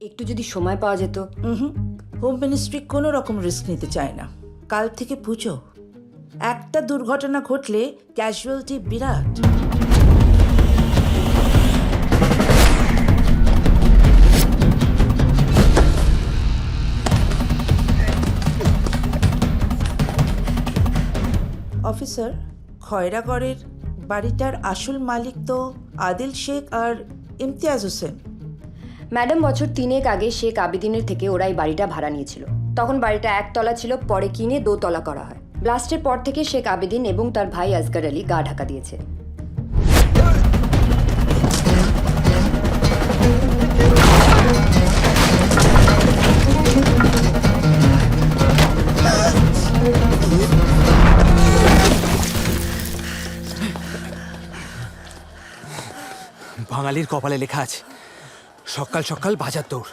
একটু যদি সময় পাওয়া যেত। হুম হোম মিনিস্ট্রি কোনো রকম রিস্ক নিতে চায় না। কাল থেকে পুজো। একটা দুর্ঘটনা ঘটলে ক্যাজুয়ালিটি বিরাট। অফিসার খয়রাগড়ের বাড়িটার আসল মালিক তো আদিল শেখ আর ইমতিয়াজ হোসেন। ম্যাডাম, বছর তিনেক আগে শেখ আবিদিনের থেকে ওরা এই বাড়িটা ভাড়া নিয়েছিল। তখন বাড়িটা একতলা ছিল, পরে কিনে দোতলা করা হয়। ব্লাস্টের পর থেকে শেখ আবিদিন এবং তার ভাই আজগার আলী গা ঢাকা দিয়েছে। বাঙালির কপালে লেখা আছে। সকাল সকাল বাজার দৌড়।